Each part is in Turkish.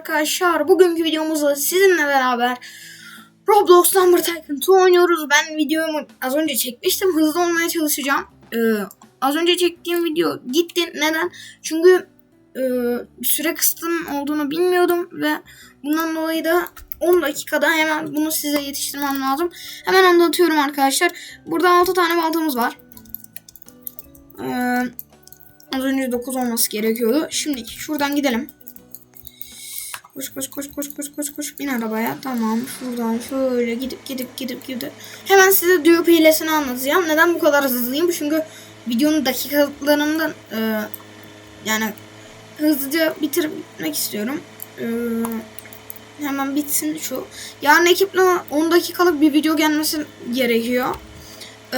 arkadaşlar. Bugünkü videomuzda sizinle beraber Roblox Number Tycoon 2 oynuyoruz. Ben videomu az önce çekmiştim. Hızlı olmaya çalışacağım. Ee, az önce çektiğim video gitti. Neden? Çünkü e, süre kısıtının olduğunu bilmiyordum ve bundan dolayı da 10 dakikada hemen bunu size yetiştirmem lazım. Hemen anlatıyorum arkadaşlar. Burada 6 tane baltamız var. Ee, az önce 9 olması gerekiyordu. Şimdi şuradan gidelim. Koş koş koş koş koş koş koş bin arabaya. Tamam şuradan şöyle gidip gidip gidip gidip. Hemen size Duo hilesini anlatacağım. Neden bu kadar hızlıyım? Çünkü videonun dakikalarından e, yani hızlıca bitirmek istiyorum. E, hemen bitsin şu. Yarın ekiple 10 dakikalık bir video gelmesi gerekiyor. Ee,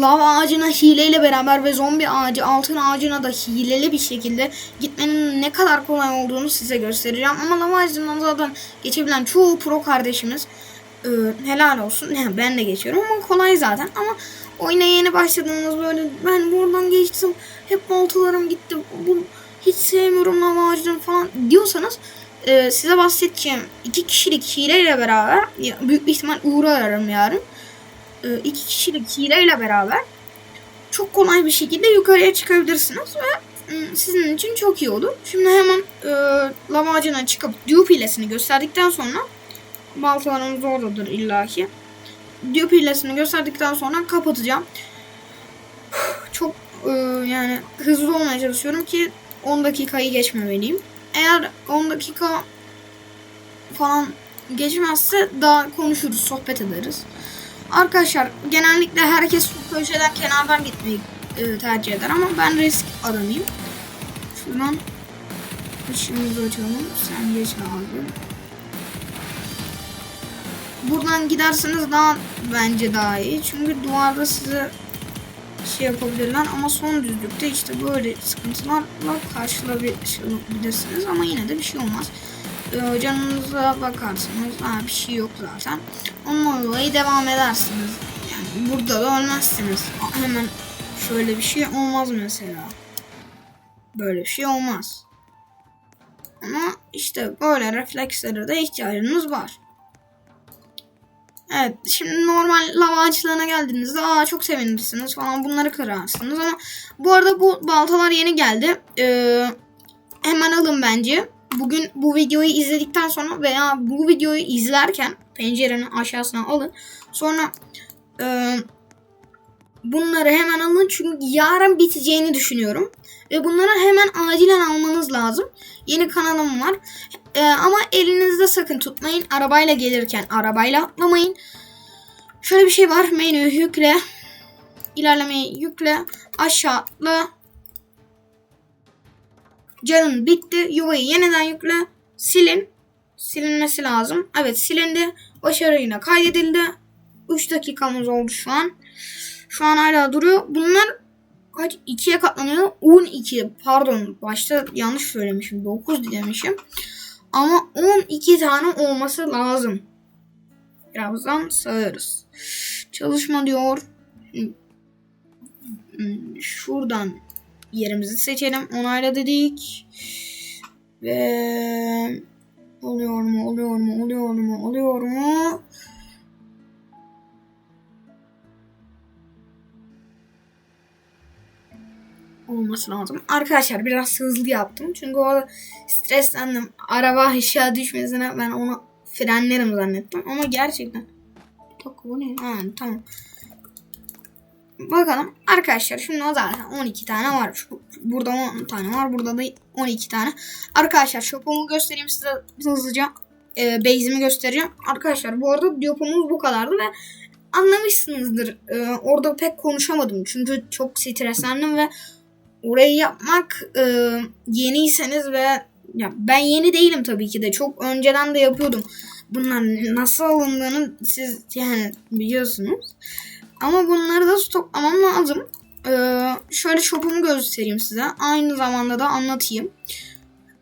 lav ağacına hileyle beraber ve zombi ağacı altın ağacına da hileli bir şekilde gitmenin ne kadar kolay olduğunu size göstereceğim. Ama lav ağacından zaten geçebilen çoğu pro kardeşimiz e, helal olsun. Ben de geçiyorum ama kolay zaten. Ama oyuna yeni başladığınız böyle ben buradan geçtim. Hep baltalarım gitti. Bu, hiç sevmiyorum lav ağacını falan diyorsanız e, size bahsedeceğim iki kişilik hileyle beraber büyük bir ihtimal Uğur'u ararım yarın. E, iki kişilik hileyle beraber çok kolay bir şekilde yukarıya çıkabilirsiniz ve e, sizin için çok iyi olur. Şimdi hemen e, lava ağacına çıkıp dupe hilesini gösterdikten sonra baltalarımız oradadır illaki. Dupe hilesini gösterdikten sonra kapatacağım. Çok e, yani hızlı olmaya çalışıyorum ki 10 dakikayı geçmemeliyim. Eğer 10 dakika falan geçmezse daha konuşuruz, sohbet ederiz. Arkadaşlar genellikle herkes köşeden kenardan gitmeyi e, tercih eder ama ben risk adamıyım. Şuradan ışığımızı açalım. Sen geç abi. Buradan giderseniz daha bence daha iyi. Çünkü duvarda size şey yapabilirler ama son düzlükte işte böyle sıkıntılarla karşılayabilirsiniz ama yine de bir şey olmaz. Ee, canınıza bakarsınız. Ha, bir şey yok zaten. Onunla dolayı devam edersiniz. Yani burada da ölmezsiniz. Hemen şöyle bir şey olmaz mesela. Böyle bir şey olmaz. Ama işte böyle reflekslere de ihtiyacınız var. Evet şimdi normal lava ağaçlarına geldiğinizde aa çok sevinirsiniz falan bunları kırarsınız ama bu arada bu baltalar yeni geldi. Ee, hemen alın bence. Bugün bu videoyu izledikten sonra veya bu videoyu izlerken pencerenin aşağısına alın. Sonra e, bunları hemen alın çünkü yarın biteceğini düşünüyorum. Ve bunları hemen acilen almanız lazım. Yeni kanalım var. E, ama elinizde sakın tutmayın. Arabayla gelirken arabayla atlamayın. Şöyle bir şey var. Menü yükle. İlerlemeyi yükle. Aşağı atla. Canın bitti. Yuvayı yeniden yükle. Silin. Silinmesi lazım. Evet silindi. Başarıyla kaydedildi. 3 dakikamız oldu şu an. Şu an hala duruyor. Bunlar kaç? 2'ye katlanıyor. 12 pardon başta yanlış söylemişim. 9 demişim. Ama 12 tane olması lazım. Birazdan sayarız. Çalışma diyor. Şuradan yerimizi seçelim. Onayla dedik. Ve oluyor mu? Oluyor mu? Oluyor mu? Oluyor mu? olması lazım. Arkadaşlar biraz hızlı yaptım. Çünkü orada streslendim. Araba aşağı düşmesine ben onu frenlerim zannettim. Ama gerçekten. Dakika bu ne? Ha, tamam. Bakalım arkadaşlar şimdi o zaten 12 tane var. Burada 10 tane var. Burada da 12 tane. Arkadaşlar shopumu göstereyim size hızlıca. E, base'imi göstereceğim. Arkadaşlar bu arada diyopomuz bu kadardı ve anlamışsınızdır. E, orada pek konuşamadım. Çünkü çok streslendim ve orayı yapmak e, yeniyseniz ve ya ben yeni değilim tabii ki de. Çok önceden de yapıyordum. Bunlar nasıl alındığını siz yani biliyorsunuz. Ama bunları da stoklamam lazım. Ee, şöyle shop'umu göstereyim size. Aynı zamanda da anlatayım.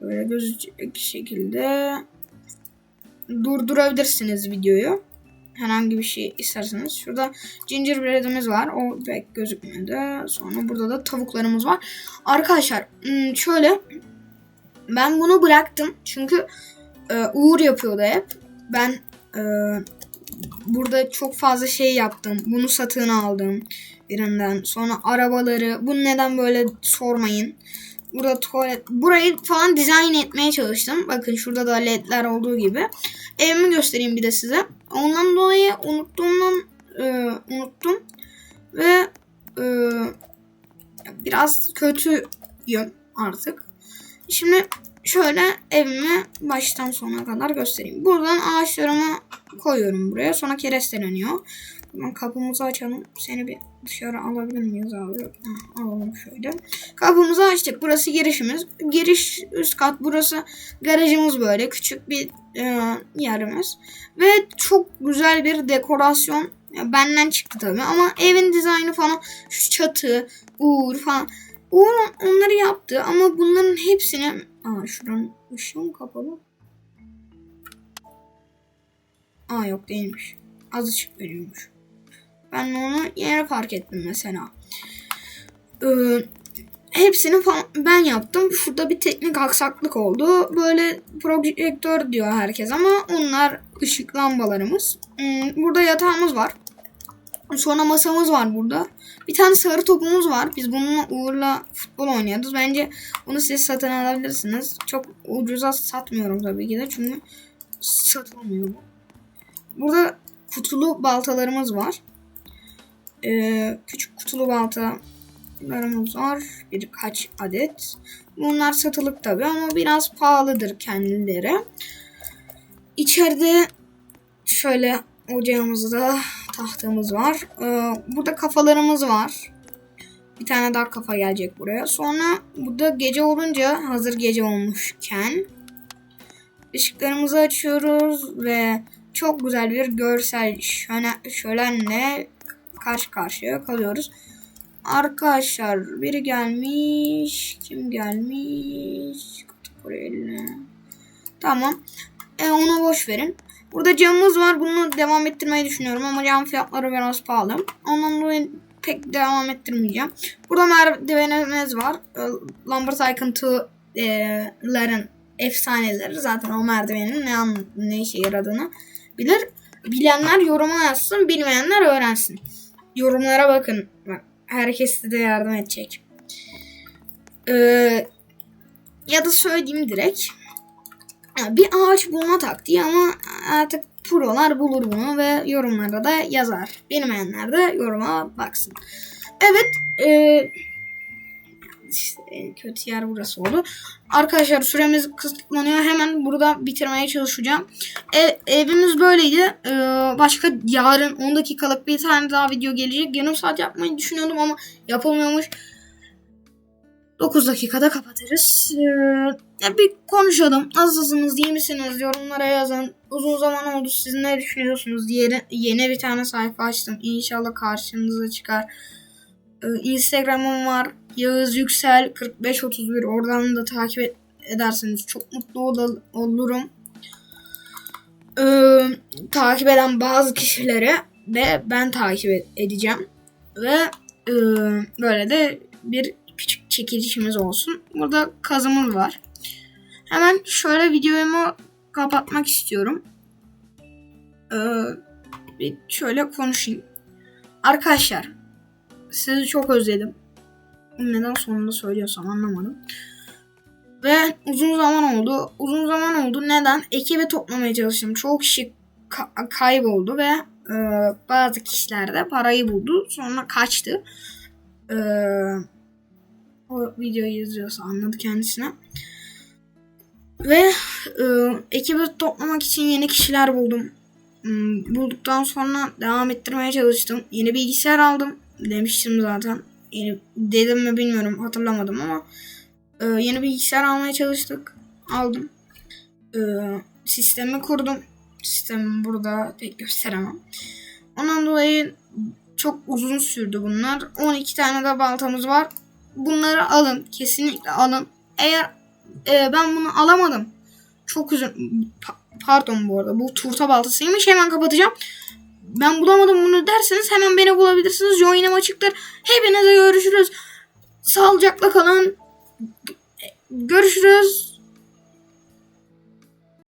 Böyle gözükecek şekilde durdurabilirsiniz videoyu. Herhangi bir şey isterseniz. Şurada gingerbread'imiz var. O pek gözükmedi. Sonra burada da tavuklarımız var. Arkadaşlar şöyle ben bunu bıraktım. Çünkü e, Uğur yapıyordu hep. Ben e, burada çok fazla şey yaptım. Bunu satın aldım birinden. Sonra arabaları. Bunu neden böyle sormayın. Burada tuvalet. Burayı falan dizayn etmeye çalıştım. Bakın şurada da ledler olduğu gibi. Evimi göstereyim bir de size. Ondan dolayı unuttuğumdan e, unuttum. Ve e, biraz kötüyüm artık. Şimdi şöyle evimi baştan sona kadar göstereyim. Buradan ağaçlarımı koyuyorum buraya. Sonra keresteleniyor. Buradan kapımızı açalım. Seni bir dışarı alabilir miyiz abi? Alalım şöyle. Kapımızı açtık. Burası girişimiz. Giriş üst kat. Burası garajımız böyle. Küçük bir e, yerimiz. Ve çok güzel bir dekorasyon. Ya benden çıktı tabii ama evin dizaynı falan şu çatı, uğur falan. Uğur onları yaptı ama bunların hepsini... Aa şuranın ışığı mı kapalı? Aa yok değilmiş. Az ışık veriyormuş. Ben onu yere fark ettim mesela. Ee, hepsini ben yaptım. Şurada bir teknik aksaklık oldu. Böyle projektör diyor herkes ama onlar ışık lambalarımız. Hmm, Burada yatağımız var. Sonra masamız var burada. Bir tane sarı topumuz var. Biz bununla Uğur'la futbol oynuyoruz. Bence bunu siz satın alabilirsiniz. Çok ucuza satmıyorum tabii ki de. Çünkü satılmıyor bu. Burada kutulu baltalarımız var. Ee, küçük kutulu baltalarımız var. Birkaç adet. Bunlar satılık tabii ama biraz pahalıdır kendileri. İçeride şöyle ocağımızda tahtamız var. Ee, burada kafalarımız var. Bir tane daha kafa gelecek buraya. Sonra burada gece olunca hazır gece olmuşken ışıklarımızı açıyoruz ve çok güzel bir görsel şöne, şölenle karşı karşıya kalıyoruz. Arkadaşlar biri gelmiş. Kim gelmiş? Eline. Tamam. E, ona boş verin. Burada camımız var. Bunu devam ettirmeyi düşünüyorum ama cam fiyatları biraz pahalı. Ondan dolayı pek devam ettirmeyeceğim. Burada merdivenimiz var. E, Lambert Aykıntıların efsaneleri. Zaten o merdivenin ne, an, ne işe yaradığını bilir. Bilenler yoruma yazsın. Bilmeyenler öğrensin. Yorumlara bakın. Bak, herkes size yardım edecek. Ee, ya da söyleyeyim direkt. Bir ağaç bulma taktiği ama artık prolar bulur bunu ve yorumlara da yazar. Bilmeyenler de yoruma baksın. Evet. E, işte en kötü yer burası oldu. Arkadaşlar süremiz kısıtlanıyor. Hemen burada bitirmeye çalışacağım. Ev, evimiz böyleydi. Ee, başka yarın 10 dakikalık bir tane daha video gelecek. Yarım saat yapmayı düşünüyordum ama yapılmıyormuş. 9 dakikada kapatırız. Ee, bir konuşalım. Nasılsınız? iyi misiniz? Yorumlara yazın. Uzun zaman oldu. Siz ne düşünüyorsunuz? Diye yeni bir tane sayfa açtım. İnşallah karşınıza çıkar. Ee, Instagram'ım var. Yağız Yüksel 4531. Oradan da takip ederseniz çok mutlu ol- olurum. Ee, takip eden bazı kişilere de ben takip ed- edeceğim. Ve e, böyle de bir küçük çekilişimiz olsun. Burada kazımız var. Hemen şöyle videomu kapatmak istiyorum. Ee, şöyle konuşayım. Arkadaşlar sizi çok özledim. Neden sonunda söylüyorsam anlamadım. Ve uzun zaman oldu. Uzun zaman oldu. Neden? Ekibi toplamaya çalıştım. Çok kişi ka- kayboldu ve e, bazı kişiler de parayı buldu. Sonra kaçtı. E, o videoyu izliyorsa anladı kendisine. Ve e, ekibi toplamak için yeni kişiler buldum. Hmm, bulduktan sonra devam ettirmeye çalıştım. Yeni bilgisayar aldım. Demiştim zaten. Yeni, dedim mi bilmiyorum hatırlamadım ama e, yeni bilgisayar almaya çalıştık. Aldım. E, sistemi kurdum. Sistemi burada pek gösteremem. Ondan dolayı çok uzun sürdü bunlar. 12 tane de baltamız var. Bunları alın. Kesinlikle alın. Eğer e, ben bunu alamadım. Çok üzün... Pa- pardon bu arada. Bu turta baltasıymış. Hemen kapatacağım. Ben bulamadım bunu derseniz hemen beni bulabilirsiniz. Join'im açıktır. Hepinize görüşürüz. Sağlıcakla kalın. Görüşürüz.